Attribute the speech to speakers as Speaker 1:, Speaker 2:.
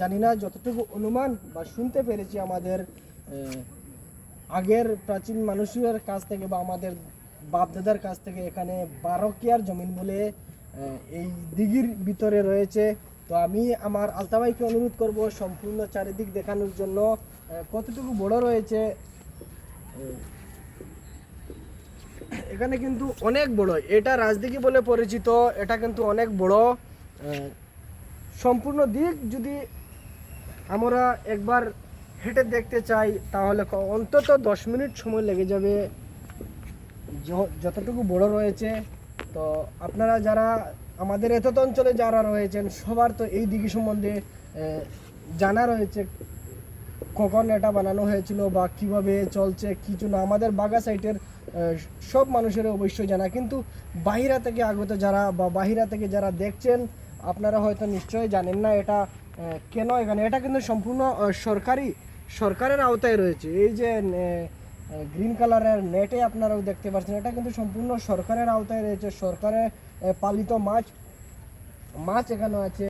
Speaker 1: জানি না যতটুকু অনুমান বা শুনতে পেরেছি আমাদের আগের প্রাচীন মানুষের কাছ থেকে বা আমাদের বাপদাদার কাছ থেকে এখানে বারো কেয়ার জমিন বলে এই দিঘির ভিতরে রয়েছে। তো আমি আমার আলতাবাইকে অনুরোধ করব সম্পূর্ণ চারিদিক দেখানোর জন্য কতটুকু বড় রয়েছে এখানে কিন্তু অনেক বড়, এটা রাজদিঘি বলে পরিচিত, এটা কিন্তু অনেক বড় সম্পূর্ণ দিক যদি আমরা একবার হেঁটে দেখতে চাই, তাহলে অন্তত দশ মিনিট সময় লেগে যাবে। যতটুকু বড় রয়েছে, তো আপনারা যারা আমাদের এত অঞ্চলে যারা রয়েছেন, সবার তো এই দিঘি সম্বন্ধে জানা রয়েছে, কখন এটা বানানো হয়েছিল বা কীভাবে চলছে কিছু না আমাদের বাগা সাইটের সব মানুষের অবশ্যই জানা। কিন্তু বাহিরা থেকে আগত যারা বা বাহিরা থেকে যারা দেখছেন, আপনারা হয়তো নিশ্চয়ই জানেন না, এটা কেন এখানে? এটা কিন্তু সম্পূর্ণ সরকারি, সরকারের আওতায় রয়েছে। এই যে গ্রিন কালারের নেটে আপনারাও দেখতে পাচ্ছেন, এটা কিন্তু সম্পূর্ণ সরকারের আওতায় রয়েছে। সরকারের পালিত মাছ মাছ এখানে আছে।